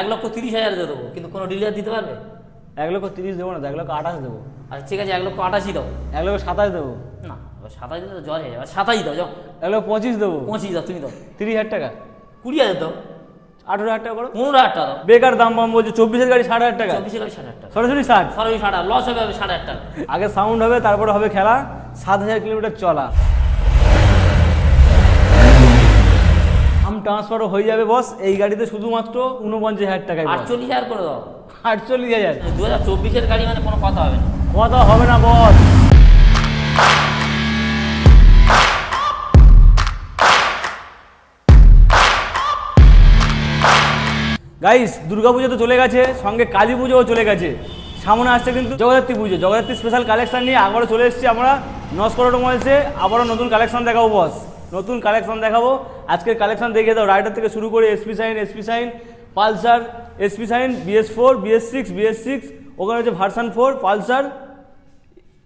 এক লক্ষ তিরিশ হাজার দিয়ে দেবো কিন্তু কোনো ডিলার দিতে পারবে? এক লক্ষ তিরিশ দেবো না এক লক্ষ আঠাশ দেবো। আচ্ছা ঠিক আছে এক লক্ষ আঠাশই দাও। এক লক্ষ সাতাশ দেবো। না সাতাশ দিলে তো জ্বর হয়ে যাবে। সাতাশ দাও যাও। এক লক্ষ পঁচিশ দেবো। পঁচিশ দাও তুমি দাও। তিরিশ হাজার টাকা। কুড়ি হাজার দাও। আঠেরো হাজার টাকা করো। পনেরো হাজার টাকা দাও। বেকার দাম পাম বলছে চব্বিশের গাড়ি ষাট হাজার টাকা। চব্বিশে গাড়ি ষাট হাজার টাকা। সরাসরি ষাট। সরাসরি ষাট লস হবে হবে ষাট হাজার টাকা। আগে সাউন্ড হবে তারপরে হবে খেলা। সাত হাজার কিলোমিটার চলা আম ট্রান্সফারও হয়ে যাবে বস এই গাড়িতে শুধুমাত্র উনপঞ্চাশ হাজার টাকায় আটচল্লিশ হাজার করে দাও। আটচল্লিশ হাজার। দু হাজার চব্বিশের গাড়ি মানে কোনো কথা হবে না। কথা হবে না বস গাইস দুর্গাপুজো তো চলে গেছে সঙ্গে কালী পুজোও চলে গেছে। সামনে আসছে কিন্তু জগদ্ধাত্রী পুজো। জগদ্ধাত্রী স্পেশাল কালেকশন নিয়ে আবারও চলে এসেছি আমরা নস্কর মোবাইলসে আবারও নতুন কালেকশন দেখাবো বস নতুন কালেকশন দেখাবো। আজকের কালেকশন দেখিয়ে দাও রাইডার থেকে শুরু করে SP shine SP shine Pulsar SP shine BS four BS six BS six ওখানে হচ্ছে ভার্সান ফোর পালসার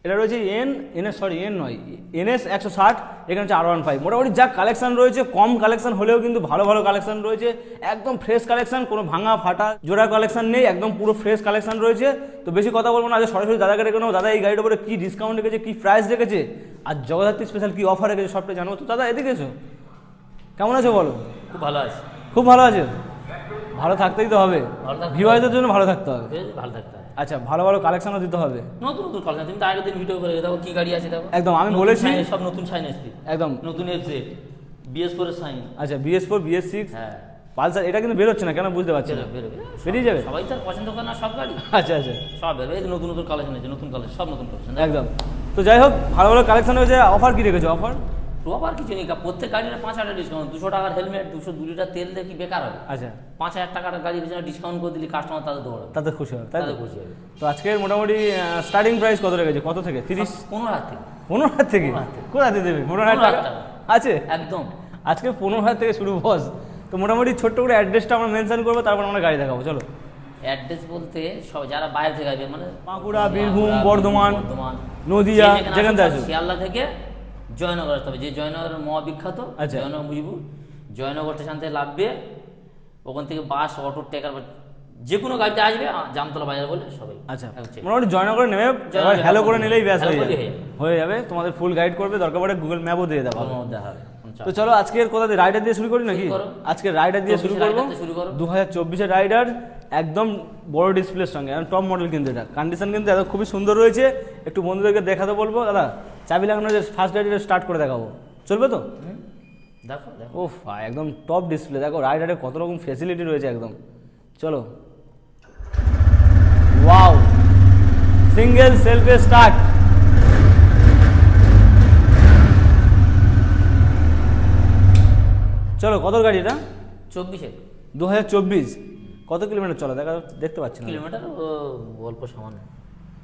এটা রয়েছে এন এনএস সরি এন নয় এনএস একশো ষাট, এখানে হচ্ছে আর ওয়ান ফাইভ মোটামুটি যা কালেকশন রয়েছে, কম কালেকশন হলেও কিন্তু ভালো ভালো কালেকশন রয়েছে, একদম ফ্রেশ কালেকশন কোনো ভাঙা ফাটা জোড়া কালেকশন নেই, একদম পুরো ফ্রেশ কালেকশন রয়েছে। তো বেশি কথা বলব না, আজ সরাসরি দাদাকে রেখে নেব, দাদা এই গাড়িটার উপরে কী ডিসকাউন্ট রেখেছে, কী প্রাইস রেখেছে আর জগদ্ধাত্রী স্পেশাল কি অফার রেখেছে সবটা জানব তো দাদা এদিকে এসো। কেমন আছো বলো? খুব ভালো আছে। খুব ভালো আছে? ভালো থাকতেই তো হবে। ভিওয়াইদের জন্য ভালো থাকতে হবে। ভালো থাকতে হবে। আচ্ছা ভালো ভালো কালেকশনও দিতে হবে। নতুন নতুন কলেজ তুমি তো আগের দিন ভিডিও করে দেখো কি গাড়ি আছে দেখো। একদম, আমি বলেছি- সব নতুন সাইন এসপি একদম। নতুন এফজেড বিএস ফোরের সাইন আচ্ছা বিএস ফোর বিএস সিক্স হ্যাঁ। পালসার এটা কিন্তু বেরোচ্ছে না কেন বুঝতে পারছি না? বেরিয়ে যাবে? সবাই তো পছন্দ করে না সব গাড়ি। আচ্ছা আচ্ছা। সব বেরোবে নতুন নতুন কালেকশন আছে নতুন কালেকশন সব নতুন কালেকশন একদম। তো যাই হোক ভালো ভালো কালেকশন হয়েছে অফার কি রেখেছো? অফার আবার কিছু নেই প্রত্যেক গাড়ির পাঁচ হাজার ডিসকাউন্ট দুশো টাকার হেলমেট দুশো দু লিটার তেল দিয়ে কি বেকার হবে? আচ্ছা। পাঁচ হাজার টাকার গাড়ির পিছনে ডিসকাউন্ট করে দিলি কাস্টমার তাদের দৌড়াবে। তাতে খুশি হবে তাদের খুশি হবে। তো আজকের মোটামুটি স্টার্টিং প্রাইস কত রেখেছে? কত থেকে? তিরিশ? পনেরো হাজার থেকে। পনেরো হাজার থেকে। কোথায় দিয়ে দেবে? পনেরো হাজার টাকা। আছে? একদম। আজকে পনেরো হাজার থেকে শুরু বস তো মোটামুটি ছোট্ট করে অ্যাড্রেসটা আমরা মেনশন করব তারপর আমরা গাড়ি দেখাবো। চলো। অ্যাড্রেস বলতে সব যারা বাইরে থেকে আসবে মানে বাঁকুড়া, বীরভূম, বর্ধমান, নদিয়া, যেখানে আসবে, থেকে আসুক। শিয়ালদা থেকে জয়নগর আসতে হবে যে জয়নগরের মহাবিখ্যাত আচ্ছা। জয়নগর মুজিবুর জয়নগর স্টেশন থেকে লাভবে ওখান থেকে বাস অটো টেকার যে কোনো গাড়িতে আসবে জামতলা বাজার বলে সবাই আচ্ছা। মোটামুটি জয়নগরে নেমে হ্যালো করে নিলেই ব্যাস হয়ে যাবে হয়ে যাবে। তোমাদের ফুল গাইড করবে দরকার পড়ে গুগল ম্যাপও দিয়ে দেবো মধ্যে হবে তো চলো আজকের কথা দিয়ে? রাইডার দিয়ে শুরু করি নাকি? আজকে রাইডার দিয়ে শুরু করব। দু হাজার চব্বিশের রাইডার একদম বড় ডিসপ্লের সঙ্গে টপ মডেল কিন্তু এটা। কন্ডিশন কিন্তু এত খুবই সুন্দর রয়েছে। একটু বন্ধুদেরকে দেখাতে বলব। দাদা চাবি লাগানো যে ফার্স্ট রাইডার স্টার্ট করে দেখাবো। চলবে তো? দেখো দেখো। ও একদম টপ ডিসপ্লে দেখো রাইডারে কত রকম ফেসিলিটি রয়েছে একদম। চলো। ওয়াও সিঙ্গেল সেলফে স্টার্ট চলো কত গাড়ি এটা? চব্বিশে। দু হাজার চব্বিশ। কত কিলোমিটার চলো? দেখা দেখতে পাচ্ছি না। কিলোমিটার ও অল্প সামান্য।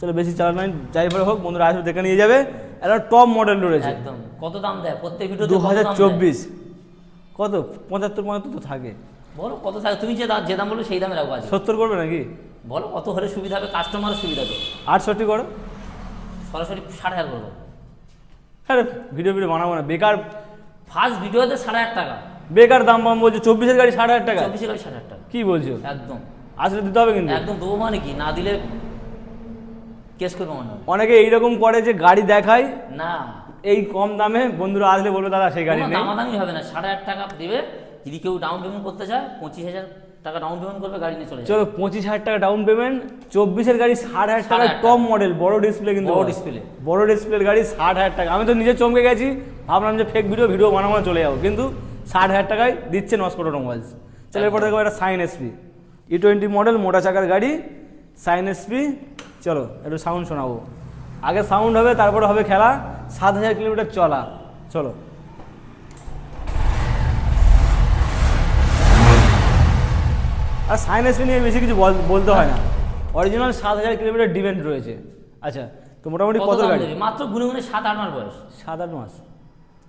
চলো বেশি চালান নাই যাই পরে হোক বন্ধুরা আসবে দেখে নিয়ে যাবে। একটা টপ মডেল রয়েছে। একদম। কত দাম দেয়? প্রত্যেক ভিডিও দু হাজার চব্বিশ। কত? পঁচাত্তর পঁচাত্তর তো থাকে। বলো কত থাকে? তুমি যে দাম যে দাম বলবে সেই দামে রাখব সত্তর করবে নাকি? বলো কত হলে সুবিধা হবে? কাস্টমারের সুবিধা হবে। আটষট্টি করো। সরাসরি ষাট হাজার করব আরে ভিডিও ভিডিও বানাবো না। বেকার ফার্স্ট ভিডিওতে সাড়ে হাজার টাকা। বেকার দাম পাম বলছে চব্বিশের গাড়ি ষাট হাজার টাকা? চব্বিশে গাড়ি ষাট হাজার টাকা। কি বলছো? একদম। আসলে দিতে হবে কিন্তু। একদম দেবো মানে কি? না দিলে কেস করব মনে। নামে। অনেকে এইরকম করে যে গাড়ি দেখায় না। এই কম দামে বন্ধুরা আসলে বলবে দাদা সেই গাড়ি নেই। দামাদামি হবে না। ষাট হাজার টাকা দেবে যদি কেউ ডাউন পেমেন্ট করতে চায় পঁচিশ হাজার টাকা ডাউন পেমেন্ট করবে গাড়ি নিয়ে চলে চলো পঁচিশ হাজার টাকা ডাউন পেমেন্ট চব্বিশের গাড়ি ষাট হাজার টাকা 60,000 টপ মডেল বড় ডিসপ্লে কিন্তু বড় ডিসপ্লে বড় ডিসপ্লের গাড়ি ষাট হাজার টাকা। আমি তো নিজে চমকে গেছি ভাবলাম যে ফেক ভিডিও ভিডিও বানাবো চলে যাব। কিন্তু ষাট হাজার টাকায় দিচ্ছে নস্কোটো মোবাইলস। চলো এরপর দেখো একটা shine SP E twenty model মোটা চাকার গাড়ি সাইন এসপি চলো একটু সাউন্ড শোনাবো। আগে সাউন্ড হবে তারপরে হবে খেলা। সাত হাজার কিলোমিটার চলা। চলো। আর সাইন এসপি নিয়ে বেশি কিছু বল- বলতে হয় না। অরিজিনাল সাত হাজার কিলোমিটার ডিভেন্ট রয়েছে। আচ্ছা তো মোটামুটি কত গাড়ি? মাত্র গুনে গুনে সাত আট মাস বয়স। সাত আট মাস।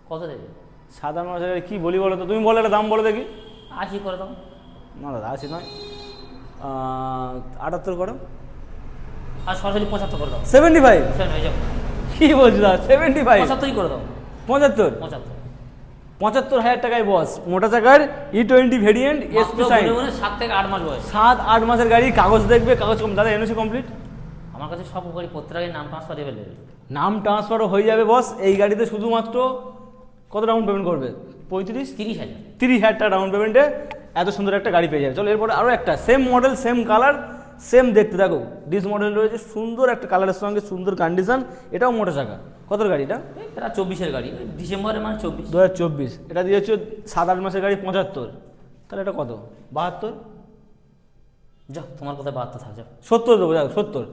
কত দেবে? আট মাসের কি বলি বলো তো? তুমি বলো একটা দাম বলো দেখি। আশি করে দাও। না দাদা আশি নয়। আটাত্তর করো। আর সরাসরি পঁচাত্তর করে দাও। সেভেন্টি ফাইভ কি বলছো দাদা? সেভেন্টি ফাইভ পঁচাত্তরই করে দাও। পঁচাত্তর? পঁচাত্তর। পঁচাত্তর হাজার টাকায় বস মোটা চাকার E twenty variant SP shine সাত থেকে আট মাস বয়স। সাত আট মাসের গাড়ি কাগজ দেখবে কাগজ কম দাদা এনওসি কমপ্লিট আমার কাছে সব গাড়ি প্রত্যেকের নাম ট্রান্সফার অ্যাভেলেবেল নাম ট্রান্সফারও হয়ে যাবে বস এই গাড়িতে শুধুমাত্র কত ডাউন পেমেন্ট করবে? পঁয়ত্রিশ? তিরিশ হাজার। তিরিশ হাজার টাকা ডাউন পেমেন্টে এত সুন্দর একটা গাড়ি পেয়ে যাবে। চলো এরপরে আরও একটা same model same colour same দেখতে দেখো ডিস মডেল রয়েছে সুন্দর একটা কালারের সঙ্গে সুন্দর কন্ডিশন এটাও মোটা চাকা কত গাড়িটা প্রায় চব্বিশের গাড়ি। ওই ডিসেম্বরে মানে চব্বিশ। দু হাজার চব্বিশ। এটা দিয়ে হচ্ছে সাত আট মাসের গাড়ি পঁচাত্তর। তাহলে এটা কত? বাহাত্তর? যা তোমার কোথায় বাহাত্তর থাক যাও। সত্তর দেবো যাও সত্তর।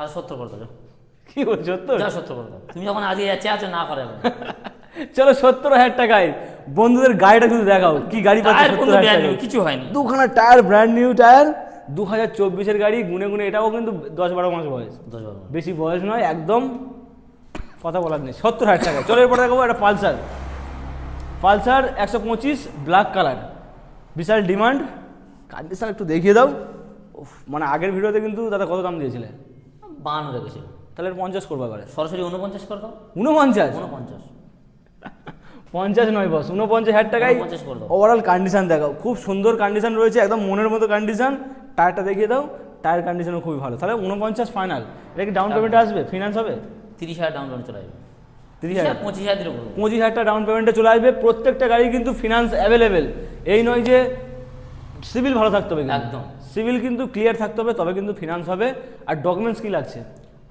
আর সত্তর করে দাও যাও। কি বলছো সত্তর? যা সত্তর করে দাও। তুমি যখন আজকে যাচ্ছে আছো না করে। চলো সত্তর হাজার টাকায়। বন্ধুদের গাড়িটা কিন্তু দেখাও। কি গাড়ি পাচ্ছে কিছু হয়নি। দুখানা টায়ার ব্র্যান্ড নিউ টায়ার দু হাজার চব্বিশের গাড়ি গুনে গুনে এটাও কিন্তু দশ বারো মাস বয়স। দশ বারো বেশি বয়স নয় একদম কথা বলার নেই। সত্তর হাজার টাকা চলো এরপরে দেখাবো একটা পালসার। পালসার একশো পঁচিশ ব্ল্যাক কালার বিশাল ডিমান্ড কন্ডিশন একটু দেখিয়ে দাও। মানে আগের ভিডিওতে কিন্তু দাদা কত দাম দিয়েছিলে? বাহান্ন রেখেছে তাহলে পঞ্চাশ করবা করে সরাসরি উনপঞ্চাশ করে দাও। উনপঞ্চাশ উনপঞ্চাশ পঞ্চাশ নয় বস উনপঞ্চাশ হাজার টাকায় 49 করে দাও। ওভারঅল কন্ডিশন দেখাও খুব সুন্দর কন্ডিশন রয়েছে একদম মনের মতো কন্ডিশন টায়ারটা দেখিয়ে দাও টায়ার কন্ডিশনও খুবই ভালো। তাহলে উনপঞ্চাশ ফাইনাল এটা কি ডাউন পেমেন্ট আসবে? ফিনান্স হবে? তিরিশ হাজার ডাউন পেমেন্ট চলে আসবে। তিরিশ হাজার? পঁচিশ হাজার পঁচিশ হাজার টাকা ডাউন পেমেন্টে চলে আসবে। প্রত্যেকটা গাড়ি কিন্তু ফিনান্স অ্যাভেলেবেল এই নয় যে সিভিল ভালো থাকতে হবে একদম। সিভিল কিন্তু ক্লিয়ার থাকতে হবে তবে কিন্তু ফিনান্স হবে। আর ডকুমেন্টস কী লাগছে?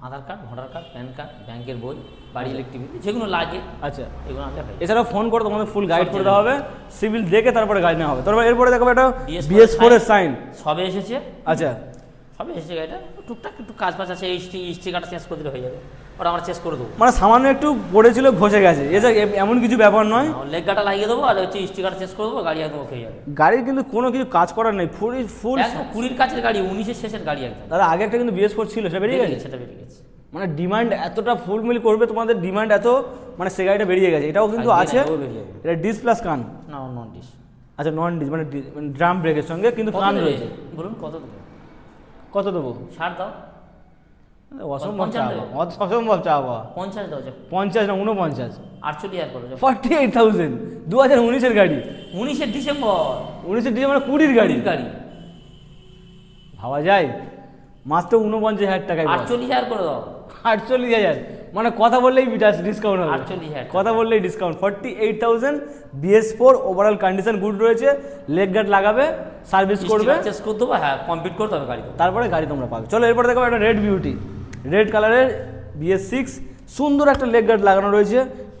Aadhaar card voter card PAN card ব্যাংকের বই বাড়ি ইলেকট্রিক যেগুলো লাগে আচ্ছা। এগুলো আনলে হয় এছাড়াও ফোন করে তোমাদের ফুল গাইড করে দেওয়া হবে। সিভিল দেখে তারপরে গাইড নেওয়া হবে। তারপর এরপরে দেখাবো এটা BS4 বিএস ফোর এর সাইন সবে এসেছে। আচ্ছা। সবে এসেছে গাড়িটা টুকটাক একটু কাজ বাজ আছে এইচটি ইস্টি কার্ড চেঞ্জ করে দিলে হয়ে যাবে। ওটা আমরা চেঞ্জ করে দেবো। মানে সামান্য একটু পড়েছিল ঘষে গেছে। এ এমন কিছু ব্যাপার নয়। লেগ গাটা লাগিয়ে দেবো আর হচ্ছে স্টিকার চেঞ্জ করে দেবো গাড়ি একদম ওকে যাবে। গাড়ির কিন্তু কোনো কিছু কাজ করার নেই ফুল ফুল কুড়ির কাছের গাড়ি উনিশের শেষের গাড়ি একদম। দাদা আগে একটা কিন্তু বিএস ফোর ছিল সেটা বেরিয়ে গেছে? সেটা বেরিয়ে গেছে। মানে ডিমান্ড এতটা ফুল মিল করবে তোমাদের ডিমান্ড এত মানে সে গাড়িটা বেরিয়ে গেছে। এটাও কিন্তু আছে। এটা ডিস প্লাস কান। না নন ডিস আচ্ছা নন ডিস মানে ড্রাম ব্রেকের সঙ্গে কিন্তু কান রয়েছে। বলুন কত দেবে? কত দেবো? ষাট দাও। অসম্ভব পঞ্চাশ দেবে? অত- অসম্ভব চাওয়া। পঞ্চাশ দাও যাও পঞ্চাশ না উনপঞ্চাশ আটচল্লিশ হাজার করে ফর্টি এইট থাউজেন্ড দু হাজার উনিশের গাড়ি। উনিশের ডিসেম্বর। উনিশের ডিসেম্বর কুড়ির গাড়ি। গাড়ি। ভাবা যায়? মাত্র উনপঞ্চাশ হাজার টাকায় আটচল্লিশ হাজার করে দাও। আটচল্লিশ হাজার। মানে কথা বললেই ডিসকাউন্ট হবে। আটচল্লিশ হাজার কথা বললেই discount forty eight thousand BS four overall condition good রয়েছে। লেগ গার্ড লাগাবে সার্ভিস করবে। চেঞ্জ করে দেবো হ্যাঁ কমপ্লিট করতে হবে গাড়ি তারপরে গাড়ি তোমরা পাবে। চলো এরপর দেখো একটা রেড বিউটি রেড কালারের বিএস সিক্স সুন্দর একটা লেগ গার্ড লাগানো রয়েছে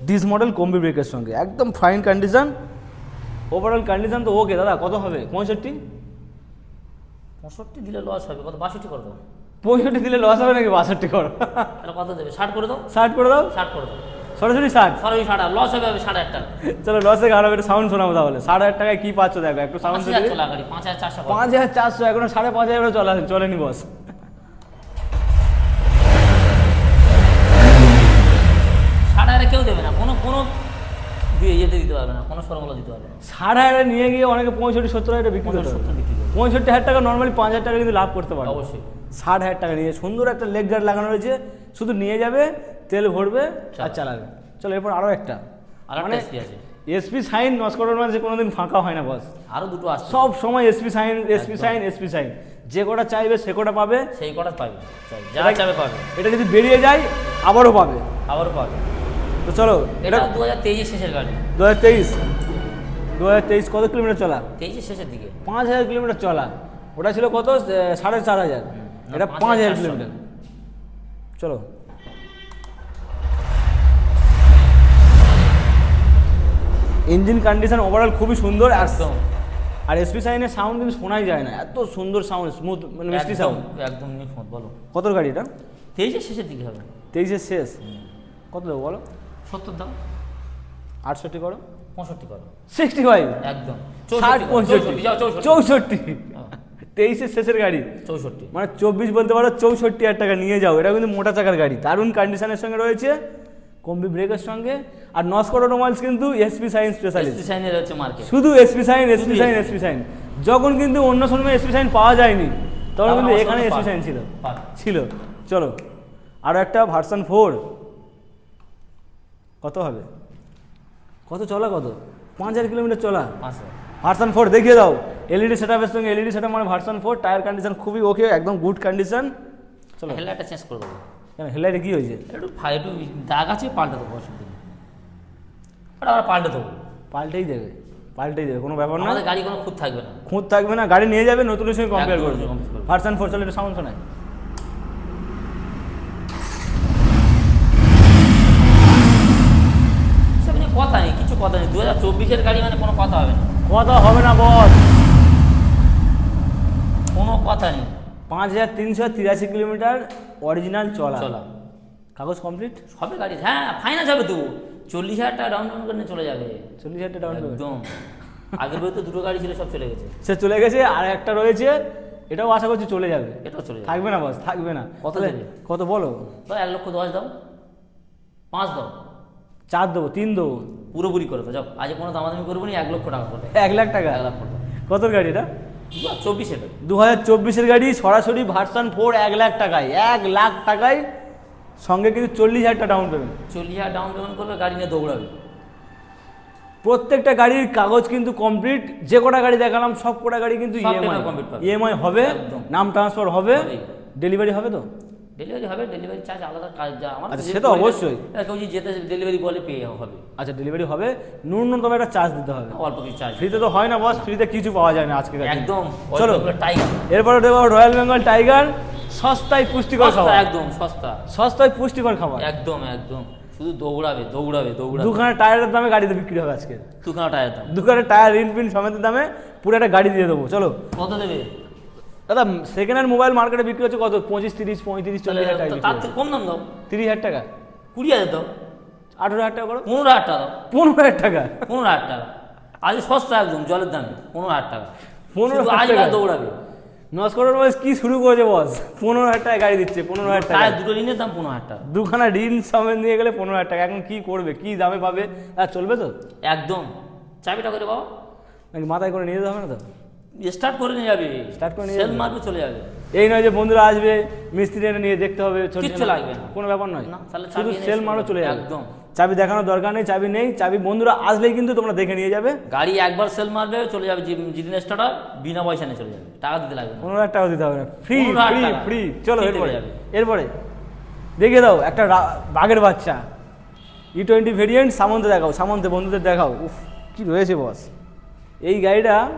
ডিস মডেল কম্বি ব্রেকের সঙ্গে। একদম ফাইন কন্ডিশন ওভারঅল কন্ডিশন তো ওকে দাদা কত হবে? পঁয়ষট্টি? পঁয়ষট্টি দিলে লস হবে। কত বাষট্টি করে দাও। পঁয়ষট্টি দিলে লস হবে নাকি? বাষট্টি করো। তাহলে কত দেবে? ষাট করে দাও। ষাট করে দাও? ষাট করে দাও। সরাসরি ষাট? সরাসরি ষাট লস হবে হবে সাড়ে আটটা চলো লসে গাড়ো একটু সাউন্ড শোনাবো তাহলে। সাড়ে হাজার টাকায় কি পাচ্ছ? দেখো একটু সাউন্ড চলা গাড়ি পাঁচ হাজার চারশো। পাঁচ হাজার চারশো এখনও সাড়ে পাঁচ হাজার চলে চলেনি বস ষাট হাজারে কেউ দেবে না কোনো কোনো দিয়ে ইয়েতে দিতে পারবে না কোনো সরমলা দিতে পারবে না। সাড়ে হাজারে নিয়ে গিয়ে অনেকে পঁয়ষট্টি সত্তর হাজার বিক্রি করতে সত্তর বিক্রি করবে। পঁয়ষট্টি হাজার টাকা নর্মালি পাঁচ হাজার টাকা কিন্তু লাভ করতে পারে অবশ্যই। ষাট হাজার টাকা নিয়ে সুন্দর একটা লেগ গার্ড লাগানো রয়েছে শুধু নিয়ে যাবে তেল ভরবে আর চালাবে। চলো এরপর আরও একটা। আর মানে আছে। এসপি সাইন নস্করের মাঝে কোনোদিন ফাঁকা হয় না বস আরও দুটো আসছে সব সময় SP Shine SP Shine SP Shine যে কটা চাইবে সে কটা পাবে। সেই কটা পাবে যারা চাবে পাবে। এটা যদি বেরিয়ে যায় আবারও পাবে। আবারও পাবে। তো চলো এটা দু হাজার তেইশের শেষের গাড়ি। দু হাজার তেইশ। দু হাজার তেইশ কত কিলোমিটার চলা? তেইশের শেষের দিকে। পাঁচ হাজার কিলোমিটার চলা। ওটা ছিল কত? সাড়ে চার হাজার। এটা পাঁচ হাজার কিলোমিটার। চলো। ইঞ্জিন কন্ডিশন ওভারঅল খুবই সুন্দর একদম। আর এসপি সাইনের সাউন্ড কিন্তু শোনাই যায় না। এত সুন্দর সাউন্ড স্মুথ মানে মিষ্টি সাউন্ড একদম বলো। কত গাড়ি এটা? তেইশের শেষের দিকে হবে। তেইশের শেষ? কত দেবো বলো? সত্তর দাও। আটষট্টি করো। পঁয়ষট্টি করো। সিক্সটি ফাইভ একদম। ষাট পঁয়ষট্টি। চৌষট্টি হ্যাঁ, তেইশের শেষের গাড়ি। চৌষট্টি। মানে চব্বিশ বলতে পারো চৌষট্টি হাজার টাকা নিয়ে যাও। এটা কিন্তু মোটা চাকার গাড়ি। দারুণ কন্ডিশনের সঙ্গে রয়েছে কম্বি ব্রেকের সঙ্গে। আর নস্কর অটোমোবাইলস কিন্তু এসপি সাইন স্পেশালিস্ট ডিজাইনের হচ্ছে মার্কেট শুধু SP Shine SP Shine SP Shine যখন কিন্তু অন্য সময় এসপি সাইন পাওয়া যায়নি তখন তখন কিন্তু এখানে এসপি সাইন ছিল। ছিল। চলো। আরও একটা ভার্সন ফোর কত হবে? কত চলা কত? পাঁচ হাজার কিলোমিটার চলা। ভার্সন ফোর দেখিয়ে দাও। এলইডি সেটআপের সঙ্গে এলইডি সেটআপ মানে ভার্সন ফোর টায়ার কন্ডিশন খুবই ওকে একদম গুড কন্ডিশন চলো। হেডলাইটটা চেঞ্জ করে দেবো। কেন হেডলাইটে কি হয়েছে? একটু একটু দাগ আছে পাল্টে দেবো অসুবিধা নেই ওটা আমরা পাল্টে দেবো। পাল্টেই দেবে। পাল্টেই দেবে কোনো ব্যাপার না। গাড়ি কোনো খুঁত থাকবে না। খুঁত থাকবে না গাড়ি নিয়ে যাবে নতুনের সঙ্গে কম্পেয়ার করবে। ভার্সন ফোর চলে একটু সাউন্ড শোনায় সেটা নিয়ে কথা নেই কিছু কথা নেই। দু হাজার চব্বিশের গাড়ি মানে কোনো কথা হবে না। কথা হবে না বস কোনো কথা নেই। পাঁচ হাজার তিনশো তিরাশি কিলোমিটার অরিজিনাল চলা। চলা। কাগজ কমপ্লিট সবে গাড়ি হ্যাঁ ফাইনাল হবে তো। চল্লিশ হাজার টাকা ডাউন পেমেন্ট করে চলে যাবে। চল্লিশ হাজার টাকা payment। একদম। আগের বই তো দুটো গাড়ি ছিল সব চলে গেছে। সে চলে গেছে আর একটা রয়েছে এটাও আশা করছি চলে যাবে। এটাও চলে যাবে। থাকবে না বস থাকবে না। কত? কত বলো? তো এক লক্ষ দশ দাও। পাঁচ দাও। চার দেবো তিন দেবো। পুরোপুরি করে যাও। আজ কোনো দামাদামি করব নি এক লক্ষ টাকা করে এক লাখ টাকা? এক লাখ কত গাড়ি এটা চব্বিশ এটা দু হাজার চব্বিশের গাড়ি সরাসরি ভার্সন ফোর এক লাখ টাকায়। এক লাখ টাকায় সঙ্গে কিন্তু চল্লিশ হাজার টাকা ডাউন পেমেন্ট চল্লিশ হাজার ডাউন পেমেন্ট করবে গাড়ি নিয়ে দৌড়াবে। প্রত্যেকটা গাড়ির কাগজ কিন্তু কমপ্লিট যে কটা গাড়ি দেখালাম সব কটা গাড়ি কিন্তু ইএমআই। ইএমআই হবে নাম ট্রান্সফার হবে। ডেলিভারি হবে তো? ডেলিভারি হবে ডেলিভারি চার্জ আলাদা কাজ যা আমার আচ্ছা, যে সে তো অবশ্যই। কেউ যদি যেতে ডেলিভারি বলে পেয়ে হবে। আচ্ছা ডেলিভারি হবে ন্যূনতম একটা চার্জ দিতে হবে। অল্প কিছু চার্জ ফ্রিতে তো হয় না বস ফ্রিতে কিছু পাওয়া যায় না আজকে একদম চলো টাইগার এরপরে দেবো রয়্যাল বেঙ্গল টাইগার সস্তায় পুষ্টিকর খাবার। একদম সস্তা। সস্তায় পুষ্টিকর খাবার। একদম একদম। শুধু দৌড়াবে দৌড়াবে দৌড়াবে। দুখানা টায়ারের দামে গাড়িতে বিক্রি হবে আজকে। দুখানা টায়ার দাম। দুখানা টায়ার রিন পিন সমেতের দামে পুরো একটা গাড়ি দিয়ে দেবো চলো। কত দেবে? দাদা সেকেন্ড হ্যান্ড মোবাইল মার্কেটে বিক্রি হচ্ছে কত? পঁচিশ তিরিশ পঁয়ত্রিশ চল্লিশ হাজার টাকা তার। থেকে কম দাম দাও। তিরিশ হাজার টাকা? কুড়ি হাজার দাও। আঠেরো হাজার টাকা করো? পনেরো হাজার টাকা দাও। পনেরো হাজার টাকা? পনেরো হাজার টাকা। আজ সস্তা একদম জলের দামে। পনেরো হাজার টাকা। পনেরো আজ দৌড়াবে। নস্করের বয়স কি শুরু করেছে বস পনেরো হাজার টাকা গাড়ি দিচ্ছে পনেরো হাজার টাকা। দুটো ঋণের দাম পনেরো হাজার টাকা। দুখানা ঋণ সমেত নিয়ে গেলে পনেরো হাজার টাকা। এখন কি করবে? কি দামে পাবে? আর চলবে তো? একদম। চাবিটা করে বাবা। নাকি মাথায় করে নিয়ে যেতে হবে না তো? স্টার্ট করে নিয়ে যাবে Start করে নিয়ে সেল মারবে চলে যাবে। এই নয় যে বন্ধুরা আসবে মিস্ত্রি এনে নিয়ে দেখতে হবে কিচ্ছু লাগবে না। কোনো ব্যাপার নয়। না, তাহলে শুধু চাবি সেল মারো চলে যাবে। একদম। চাবি দেখানোর দরকার নেই চাবি নেই। চাবি বন্ধুরা আসলেই কিন্তু তোমরা দেখে নিয়ে যাবে। গাড়ি একবার সেল মারবে চলে যাবে। যে- যেদিন স্টার্ট বিনা পয়সা নিয়ে চলে যাবে। টাকা দিতে লাগবে পনেরো হাজার টাকা দিতে হবে না। ফ্রি ফ্রি ফ্রি চলো এরপরে। এরপরে। দেখিয়ে দাও একটা বাঘের বাচ্চা। ই টোয়েন্টি ভেরিয়েন্ট সামন্তে দেখাও সামন্তে বন্ধুদের দেখাও। উফ কি রয়েছে বস এই গাড়িটা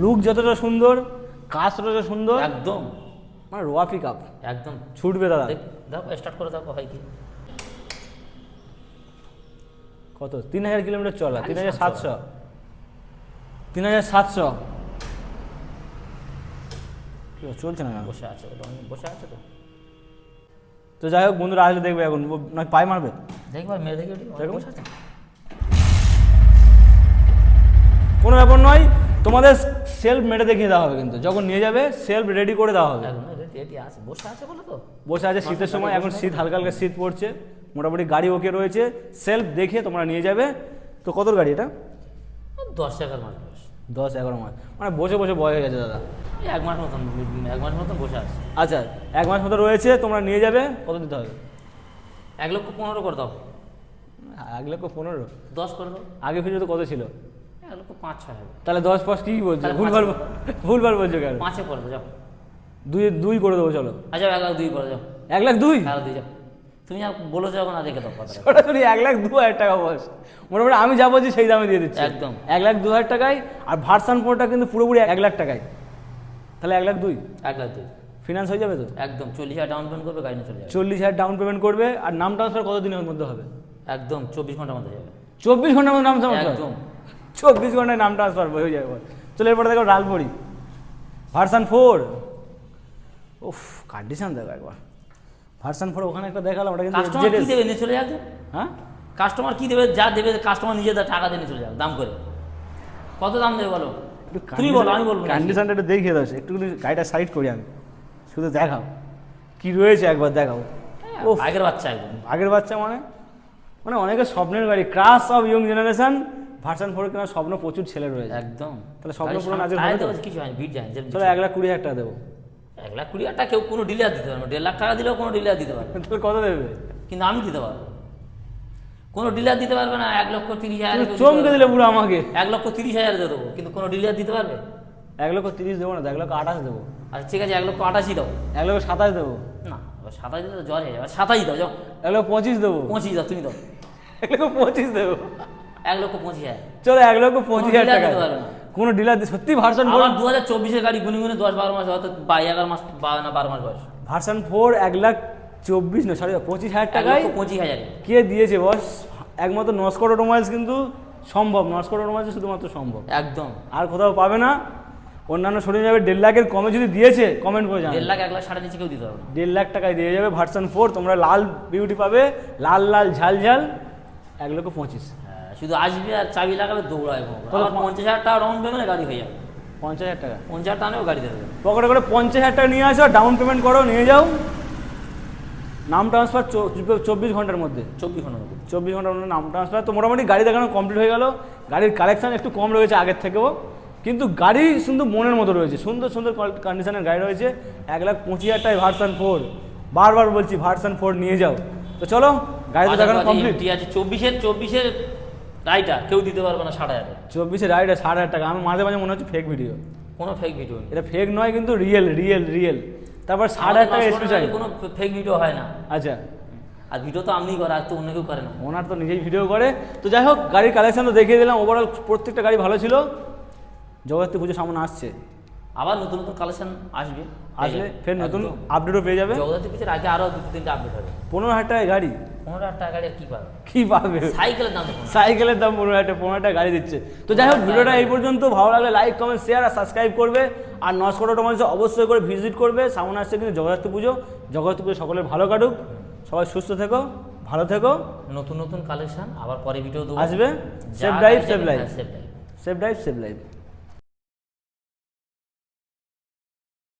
লুক যতটা সুন্দর কাজ ততটা সুন্দর। একদম। মানে রোয়া পিক আপ একদম। ছুটবে দাদা। দেখ স্টার্ট করে দেখো হয় কি? কত? তিন হাজার কিলোমিটার চলা তিন হাজার সাতশো। তিন হাজার সাতশো। চলছে না বসে আছে বসে আছে তো। তো যাই হোক বন্ধুরা আসলে দেখবে এখন নয় পায়ে মারবে? দেখবার মেরে দেখে কোনো ব্যাপার নয়। তোমাদের সেলফ মেরে দেখিয়ে দেওয়া হবে কিন্তু। যখন নিয়ে যাবে সেলফ রেডি করে দেওয়া হবে। বসে আছে বলে তো। বসে আছে শীতের সময় এখন শীত হালকা হালকা শীত পড়ছে। মোটামুটি গাড়ি ওকে রয়েছে। সেলফ দেখে তোমরা নিয়ে যাবে। তো কত গাড়ি এটা? দশ এগারো মাস বয়স। দশ এগারো মাস। মানে বসে বসে বয় হয়ে গেছে দাদা। এক মাস মতন এক মাস মতন বসে আছে। আচ্ছা এক মাস মতো রয়েছে তোমরা নিয়ে যাবে। কত দিতে হবে? এক লক্ষ পনেরো করে দাও। এক লক্ষ পনেরো? দশ করে দাও। আগে ফিরে তো কত ছিল? এক লক্ষ পাঁচ ছয় হবে। তাহলে দশ পাঁচ কি বলছো? তাহলে পাঁচ। ভুলভাল বলছো কেন? পাঁচে করে দাও যাও। দুই দুই করে দেবো চলো। আচ্ছা এক লাখ দুই করে যাও এক লাখ দুই? এক দুই যাও। তুমি যা বলেছ যখন না দেখে দাও কথা সরাসরি এক লাখ দু হাজার টাকা বস মোটামুটি আমি যা বলছি সেই দামে দিয়ে দিচ্ছি। একদম। এক লাখ দু হাজার টাকায় আর ভার্সান ফোরটা কিন্তু পুরোপুরি এক লাখ টাকায়। তাহলে এক লাখ দুই? এক লাখ দুই। ফিনান্স হয়ে যাবে তো? একদম চল্লিশ হাজার ডাউন পেমেন্ট করবে গাড়ি চলে যাবে। চল্লিশ হাজার ডাউন পেমেন্ট করবে আর নাম ট্রান্সফার কত দিনের মধ্যে হবে? একদম চব্বিশ ঘণ্টার মধ্যে যাবে। চব্বিশ ঘণ্টার মধ্যে নাম ট্রান্সফার একদম। চব্বিশ ঘন্টায় নাম ট্রান্সফার হয়ে যাবে। চলো এরপরে দেখো লালপরি ভার্সান ফোর। উফ কন্ডিশন দেখো একবার। ভার্সান ফোর ওখানে একটা দেখালাম ওটা কিন্তু কাস্টমার কি দেবে নিয়ে চলে যাবে হ্যাঁ? কাস্টমার কি দেবে যা দেবে কাস্টমার নিজে টাকা দিয়ে চলে যাবে দাম করে। কত দাম দেবে বলো? তুমি বলো আমি বলব। কন্ডিশনটা একটু দেখিয়ে দাও একটু গাড়িটা সাইড করি আমি। শুধু দেখাও। কি রয়েছে একবার দেখাও। ও উফ। আগের বাচ্চা একদম। আগের বাচ্চা মানে? মানে অনেকের স্বপ্নের গাড়ি। Crush of young generation version four কেনার স্বপ্ন প্রচুর ছেলে রয়েছে? একদম। তাহলে স্বপ্ন পূরণ তো? কিছু হয়নি ভিড় যায় চলো এক লাখ কুড়ি হাজার টাকা দেবো। এক লাখ কুড়ি হাজার টাকা কেউ কোনো ডিলার দিতে পারবে না। দেড় লাখ টাকা দিলেও কোনো ডিলার দিতে পারবে। তাহলে কত দেবে? কিন্তু আমি দিতে পারব। কোনো ডিলার দিতে পারবে না এক লক্ষ তিরিশ হাজার তুমি চমকে দিলে পুরো আমাকে। এক লক্ষ তিরিশ হাজার দেবো কিন্তু কোনো ডিলার দিতে পারবে? এক লক্ষ তিরিশ দেবো না এক লক্ষ আঠাশ দেবো। আচ্ছা ঠিক আছে এক লক্ষ আটাশি দাও। এক লক্ষ সাতাশ দেবো। না সাতাশ দিলে তো জ্বর হয়ে যাবে। সাতাশ দাও যাও। এক লক্ষ পঁচিশ দেবো। পঁচিশ দাও তুমি দাও। এক লক্ষ পঁচিশ দেবো। এক লক্ষ পঁচিশ হাজার। চলো এক লক্ষ পঁচিশ হাজার টাকা। কোনো ডিলার সত্যি ভার্সন ফোর দু হাজার চব্বিশের গাড়ি গুনে গুনে দশ বারো মাস হয়তো বা এগারো মাস বা না বারো মাস বয়স। ভার্সন ফোর এক লাখ চব্বিশ না সরি পঁচিশ হাজার টাকায় পঁচিশ হাজার। কে দিয়েছে বস একমাত্র নস্কর অটোমোবাইলস কিন্তু সম্ভব নস্কর অটোমোবাইলস শুধুমাত্র সম্ভব। একদম। আর কোথাও পাবে না। অন্যান্য শোরুম যাবে দেড় লাখের কমে যদি দিয়েছে কমেন্ট করে জানাবে। দেড় লাখ এক লাখ সাড়ে নিচে কেউ দিতে পারবে না। দেড় লাখ টাকায় দিয়ে যাবে ভার্সন ফোর তোমরা লাল বিউটি পাবে লাল লাল ঝাল ঝাল এক লক্ষ পঁচিশ। শুধু আসবে আর চাবি লাগাবে দৌড়াবে পঞ্চাশ হাজার টাকা ডাউন পেমেন্টে গাড়ি হয়ে যাবে। পঞ্চাশ হাজার টাকা? পঞ্চাশ হাজার টাকাও গাড়ি দেবে। পকেটে করে পঞ্চাশ হাজার টাকা নিয়ে আসো ডাউন পেমেন্ট করো নিয়ে যাও। নাম ট্রান্সফার চব্বিশ ঘণ্টার মধ্যে। চব্বিশ ঘণ্টার মধ্যে। চব্বিশ ঘণ্টার মধ্যে নাম ট্রান্সফার তো মোটামুটি গাড়ি দেখানো কমপ্লিট হয়ে গেল। গাড়ির কালেকশন একটু কম রয়েছে আগের থেকেও। কিন্তু গাড়ি সুন্দর মনের মতো রয়েছে। সুন্দর সুন্দর কন্ডিশনের গাড়ি রয়েছে। এক লাখ পঁচিশ হাজার টাকায় ভার্সান ফোর বারবার বলছি ভার্সান ফোর নিয়ে যাও। তো চলো গাড়ি তো দেখানো কমপ্লিট ঠিক আছে। চব্বিশের চব্বিশের গাড়িটা কেউ দিতে পারবে না ষাট হাজার। চব্বিশে রাইটা ষাট হাজার টাকা। আমার মাঝে মাঝে মনে হচ্ছে ফেক ভিডিও কোনো ফেক ভিডিও নেই। এটা ফেক নয় কিন্তু রিয়েল রিয়েল রিয়েল তারপর ষাট হাজার টাকা আমাদের এসপি চাই কোনো ফেক ভিডিও হয় না। আচ্ছা। আর ভিডিও তো আপনিই করে আর তো অন্য কেউ করে না। ওনার তো নিজেই ভিডিও করে। তো যাই হোক গাড়ির কালেকশন তো দেখিয়ে দিলাম। ওভারঅল প্রত্যেকটা গাড়ি ভালো ছিল। জগত্রী পুজো সামনে আসছে। আবার নতুন নতুন কালেকশন আসবে। আসলে ফের নতুন আপডেটও পেয়ে যাবে। জগদ্ধাত্রী পিছের আগে আরও দু তিনটে আপডেট হবে। পনেরো হাজার টাকায় গাড়ি। পনেরো হাজার টাকা গাড়ি আর কি পাবে? কি পাবে? সাইকেলের দাম সাইকেলের দাম পনেরো হাজার পনেরো হাজার গাড়ি দিচ্ছে। তো যাই হোক ভিডিওটা এই পর্যন্ত। ভালো লাগলে লাইক কমেন্ট শেয়ার আর সাবস্ক্রাইব করবে। আর নস্কর অটোমোবাইলসে অবশ্যই করে ভিজিট করবে। সামনে আসছে কিন্তু জগদ্ধাত্রী পুজো। জগদ্ধাত্রী পুজো সকলের ভালো কাটুক। সবাই সুস্থ থেকো ভালো থেকো। নতুন নতুন কালেকশন আবার পরে ভিডিও আসবে? যা সেফ ড্রাইভ গাড়ি সেফ যাবে, life save drive। Safe drive safe life